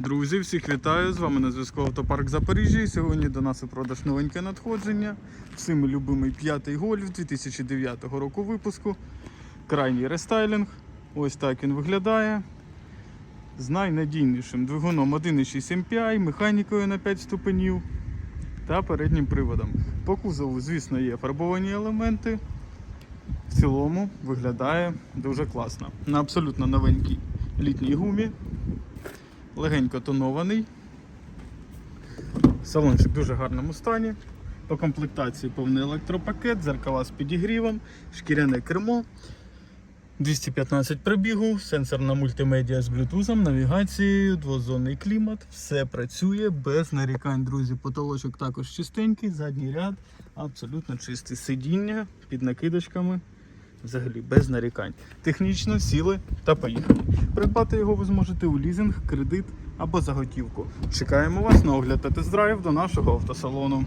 Друзі, всіх вітаю! З вами на зв'язку Автопарк Запоріжжя. Сьогодні до нас у продаж новеньке надходження. Всім любимий п'ятий гольф 2009 року випуску. Крайній рестайлінг. Ось так він виглядає. З найнадійнішим двигуном 1.6 MPI, механікою на 5 ступенів та переднім приводом. По кузову, звісно, є фарбовані елементи. В цілому виглядає дуже класно. На абсолютно новенькій літній гумі легенько тонований. Салончик в дуже гарному стані. По комплектації повний електропакет, зеркала з підігрівом, шкіряне кермо, 215 пробігу, сенсорна мультимедіа з блютузом, навігацією, двозонний клімат. Все працює без нарікань, друзі. Потолочок також чистенький, задній ряд, абсолютно чисте сидіння під накидочками. Взагалі без нарікань. Технічно сіли та поїхали. Придбати його ви зможете у лізинг, кредит або за готівку. Чекаємо вас на огляд та тест-драйв до нашого автосалону.